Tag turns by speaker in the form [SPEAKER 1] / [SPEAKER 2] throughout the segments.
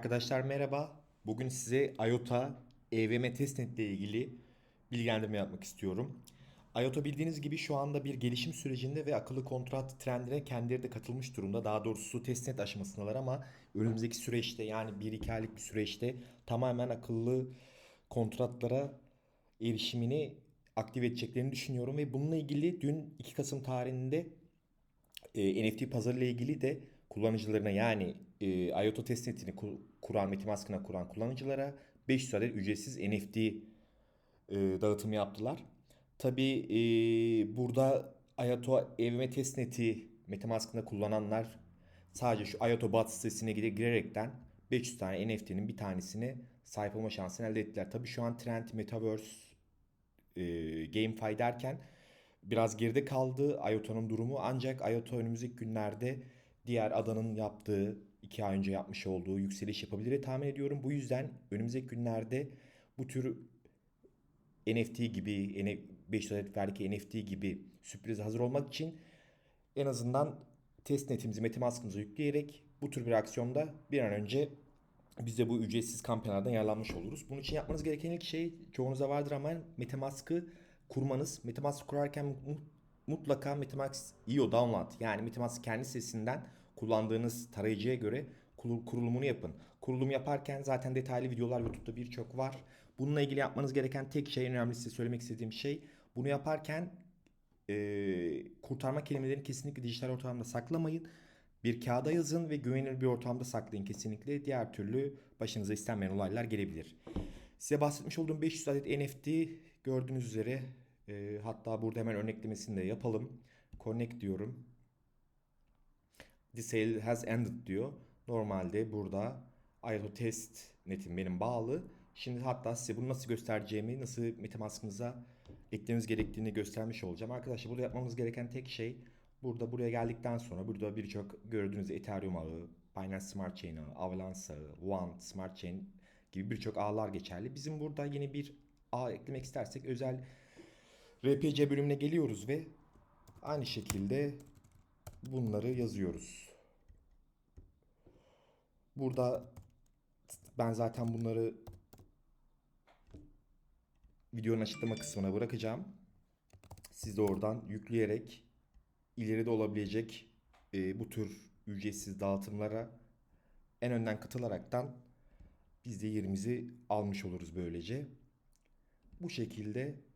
[SPEAKER 1] Arkadaşlar merhaba. Bugün size IOTA EVM testnet ile ilgili bilgilendirme yapmak istiyorum. IOTA bildiğiniz gibi şu anda bir gelişim sürecinde ve akıllı kontrat trendine kendileri de katılmış durumda. Daha doğrusu testnet aşamasındalar ama önümüzdeki süreçte yani 1-2 aylık bir süreçte tamamen akıllı kontratlara erişimini aktive edeceklerini düşünüyorum ve bununla ilgili dün 2 Kasım tarihinde e, NFT pazarı ile ilgili de kullanıcılarına yani e, IOTA testnetini ku- kuran, MetaMask'ına kuran kullanıcılara 500 adet ücretsiz NFT e, dağıtımı yaptılar. Tabii e, burada IOTA EVM testneti MetaMask'ında kullananlar sadece şu IOTA bot sitesine gire- girerekten 500 tane NFT'nin bir tanesine sahip olma şansını elde ettiler. Tabii şu an trend Metaverse e, GameFi derken biraz geride kaldı IOTA'nın durumu. Ancak IOTA önümüzdeki günlerde diğer adanın yaptığı, iki ay önce yapmış olduğu yükseliş yapabilir diye tahmin ediyorum. Bu yüzden önümüzdeki günlerde bu tür NFT gibi, N- 500 adet vergi NFT gibi sürprize hazır olmak için en azından testnetimizi, MetaMask'ımıza yükleyerek bu tür bir aksiyonda bir an önce biz de bu ücretsiz kampanyalardan yararlanmış oluruz. Bunun için yapmanız gereken ilk şey çoğunuza vardır ama MetaMask'ı kurmanız. MetaMask kurarken mutlaka MetaMask IO download yani MetaMask kendi sitesinden kullandığınız tarayıcıya göre kurul- kurulumunu yapın. Kurulum yaparken zaten detaylı videolar YouTube'da birçok var. Bununla ilgili yapmanız gereken tek şey, en önemli size söylemek istediğim şey bunu yaparken e, kurtarma kelimelerini kesinlikle dijital ortamda saklamayın. Bir kağıda yazın ve güvenilir bir ortamda saklayın kesinlikle. Diğer türlü başınıza istenmeyen olaylar gelebilir. Size bahsetmiş olduğum 500 adet NFT gördüğünüz üzere e, hatta burada hemen örneklemesini de yapalım. Connect diyorum. The sale has ended diyor. Normalde burada IOTA test netim benim bağlı. Şimdi hatta size bunu nasıl göstereceğimi, nasıl MetaMask'ınıza eklememiz gerektiğini göstermiş olacağım. Arkadaşlar burada yapmamız gereken tek şey burada buraya geldikten sonra burada birçok gördüğünüz Ethereum ağı, Binance Smart Chain ağı, Avalanche ağı, One Smart Chain gibi birçok ağlar geçerli. Bizim burada yeni bir ağ eklemek istersek özel RPC bölümüne geliyoruz ve aynı şekilde bunları yazıyoruz. Burada ben zaten bunları videonun açıklama kısmına bırakacağım. Siz de oradan yükleyerek ileride olabilecek e, bu tür ücretsiz dağıtımlara en önden katılaraktan biz de yerimizi almış oluruz böylece. Bu şekilde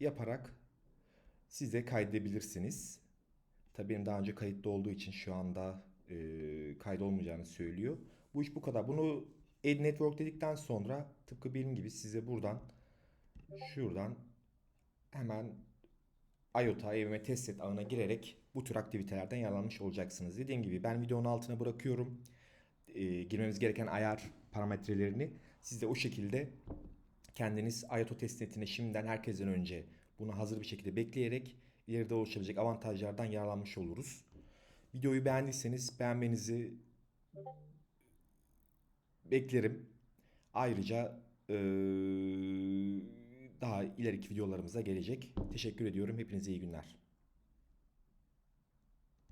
[SPEAKER 1] yaparak siz de kaydedebilirsiniz. Tabii benim daha önce kayıtlı olduğu için şu anda e, kaydolmayacağını söylüyor. Bu iş bu kadar. Bunu Ed Network dedikten sonra tıpkı benim gibi size buradan şuradan hemen IOTA evime testnet ağına girerek bu tür aktivitelerden yararlanmış olacaksınız. Dediğim gibi ben videonun altına bırakıyorum. E, girmemiz gereken ayar parametrelerini. Siz de o şekilde kendiniz IOTA testnetine şimdiden herkesten önce bunu hazır bir şekilde bekleyerek ileride oluşabilecek avantajlardan yararlanmış oluruz. Videoyu beğendiyseniz beğenmenizi beklerim. Ayrıca eee, daha ileriki videolarımıza gelecek. Teşekkür ediyorum. Hepinize iyi günler.